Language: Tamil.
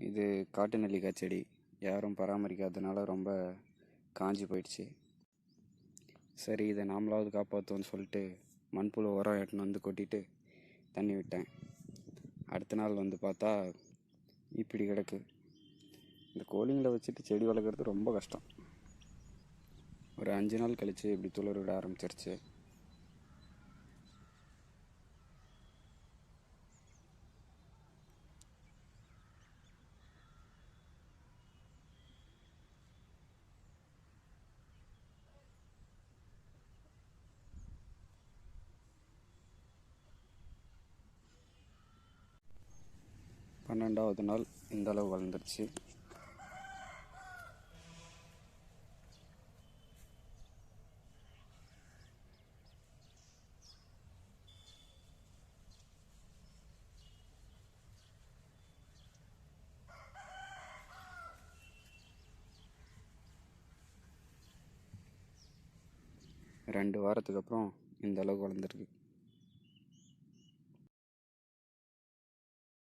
இது காட்டு நெல்லிக்காய் செடி யாரும் பராமரிக்காததுனால ரொம்ப காஞ்சி போயிடுச்சு. சரி இதை நாமளாவது காப்பாற்றுவோன்னு சொல்லிட்டு மண்புழு உரம் எடுத்துன்னு வந்து கொட்டிட்டு தண்ணி விட்டேன். அடுத்த நாள் வந்து பார்த்தா இப்படி கிடக்கு. இந்த கோழிங்களை வச்சுட்டு செடி வளர்க்குறது ரொம்ப கஷ்டம். ஒரு அஞ்சு நாள் கழித்து இப்படி துளிர் விட ஆரம்பிச்சிருச்சு. பன்னெண்டாவது நாள் இந்த அளவு வளர்ந்துருச்சு. ரெண்டு வாரத்துக்கு அப்புறம் இந்த அளவுக்கு வளர்ந்துருக்கு.